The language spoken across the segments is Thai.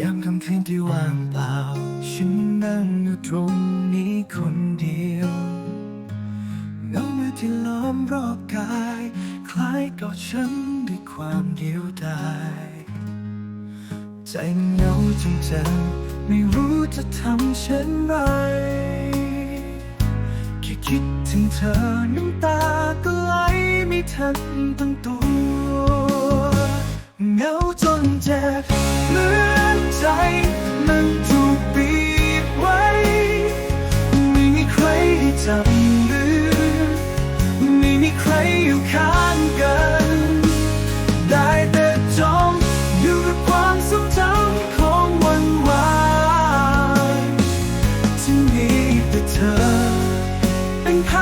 ยามคำคืนที่ว่างเปล่า ฉันนั่งอยู่ตรงนี้คนเดียวเงามือที่ล้อมรอบกาย คล้ายกับฉันด้วยความเดียวดายใจเหงาจนเจ็บไม่รู้จะทำเช่นไรแค่คิดถึงเธอน้ำตาก็ไหลไม่ทันตั้งตัว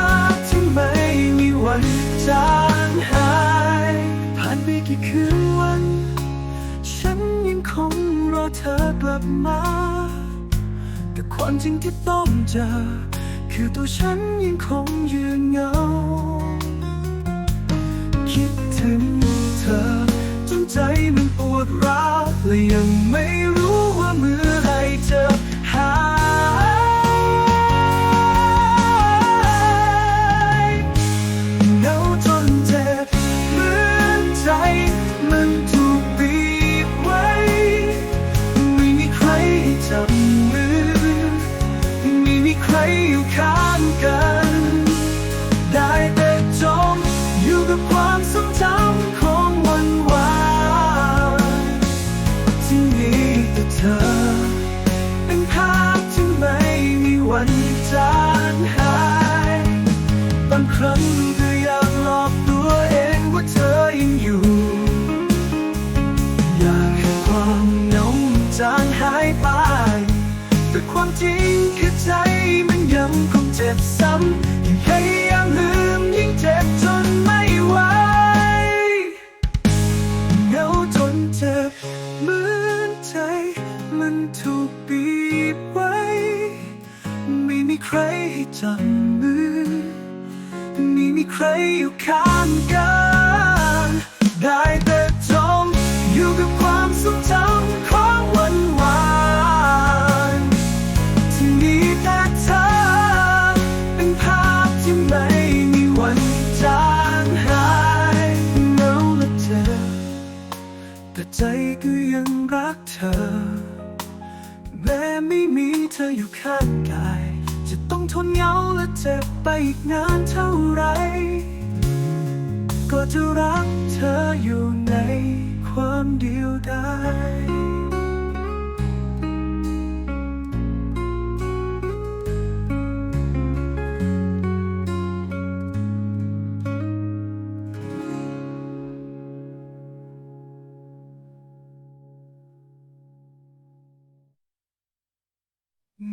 าพที่ไม่มีวันจางหาย ผ่านไปกี่คืนวัน ฉันยังคงรอเธอกลับมา แต่ความจริงที่ต้องเจอ คือตัวฉันยังคงยืนเหงา คิดถึงเธอจนใจมันปวดร้าวและยังไม่รู้ จางหายบางครั้งก็อยากหลอกตัวเองว่าเธอยังอยู่ อยากให้ความเหงาจางหายไป แต่ความจริงคือใจมันยังคงเจ็บซ้ำยิ่งพยายามลืมยิ่งเจ็บจนไม่ไหวเหงาจนเจ็บเหมือนใจมันถูกบี รให้จับมือไม่มีใครอยู่ข้างกัน ได้แต่จมอยู่กับความทรงจำของวันวานที่มีแต่เธอ เป็นภาพที่ไม่มีวันจางหายเหงาและเจ็บแต่ใจก็ยังรักเธอ แม้ไม่มีเธออยู่ข้างกาย ทนเหงาและเจ็บไปอีกนานเท่าไร ก็จะรักเธออยู่ในความเดียวดาย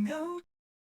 เงา